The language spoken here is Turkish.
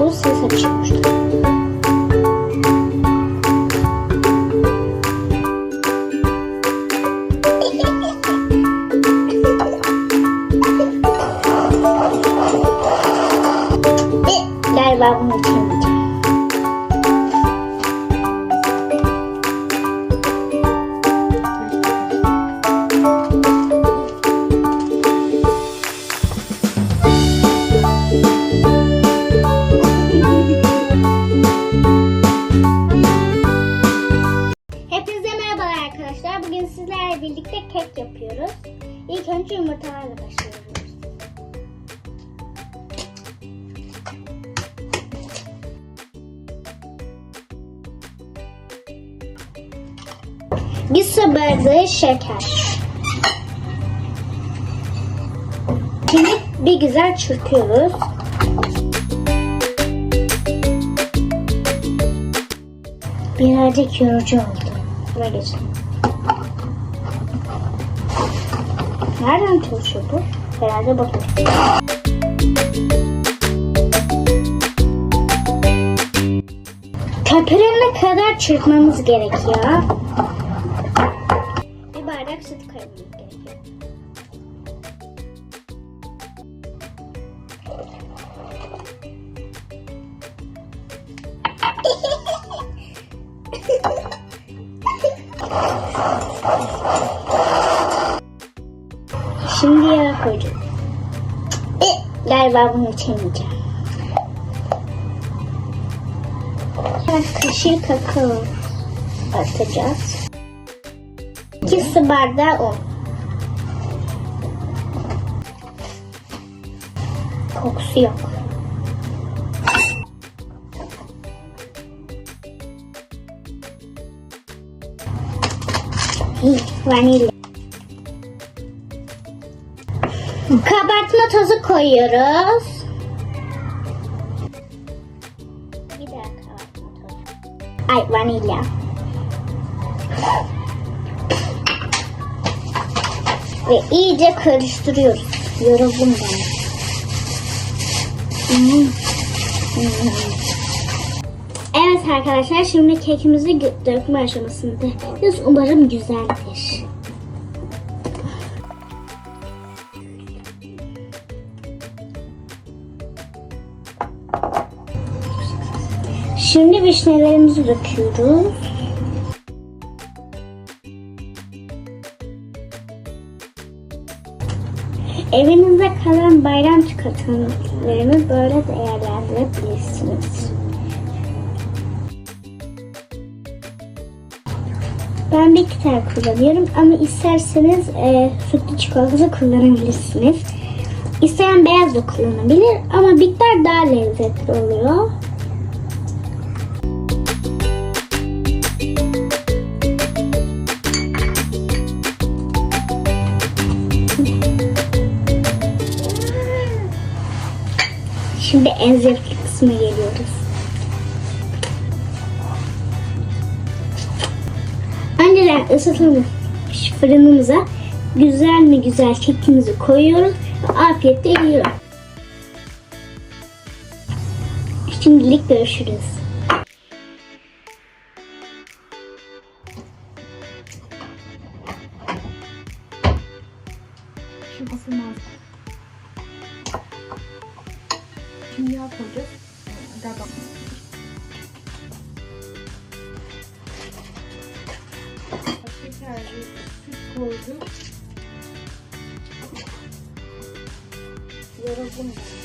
Bu ses açılmıştı. Galiba bunu içemeyeceğim. Bugün sizlerle birlikte kek yapıyoruz. İlk önce yumurtalarla başlıyoruz. Bir su bardağı şeker. Şimdi bir güzel çırpıyoruz. Birazcık yorucu oldu. Buna geçelim. Nereden çalışıyor bu? Herhalde bu. Köpürene kadar çırpmamız gerekiyor. Şimdi yağ koyacağım. Eh, Galiba bunu içemeyeceğim. Biraz kaşık kakao atacağız. 2 su bardağı un. Kokusu yok. Vanilya. Kabartma tozu koyuyoruz. Bir daha kabartma tozu. Ay vanilya. Ve iyice karıştırıyoruz. Yoruldum ben. Hmm. Hmm. Evet arkadaşlar şimdi kekimizi dökme aşamasındayız. Umarım güzeldir. Şimdi vişnelerimizi döküyoruz. Evinizde kalan bayram çikolatalarını böyle değerlendirebilirsiniz. Ben bir tane kullanıyorum ama isterseniz e, sütlü çikolata kullanabilirsiniz. İsteyen beyaz da kullanabilir ama bitter daha lezzetli oluyor. Şimdi en zevkli kısmına geliyoruz. Önceden ısıtılmış fırınımıza güzel mi güzel kekimizi koyuyoruz afiyetle yiyoruz. Şimdilik görüşürüz. Şimdi ısınmaz. Şimdi yağ koyacağız. Galiba. Şeker, süt koyduk. Yoruldum ben.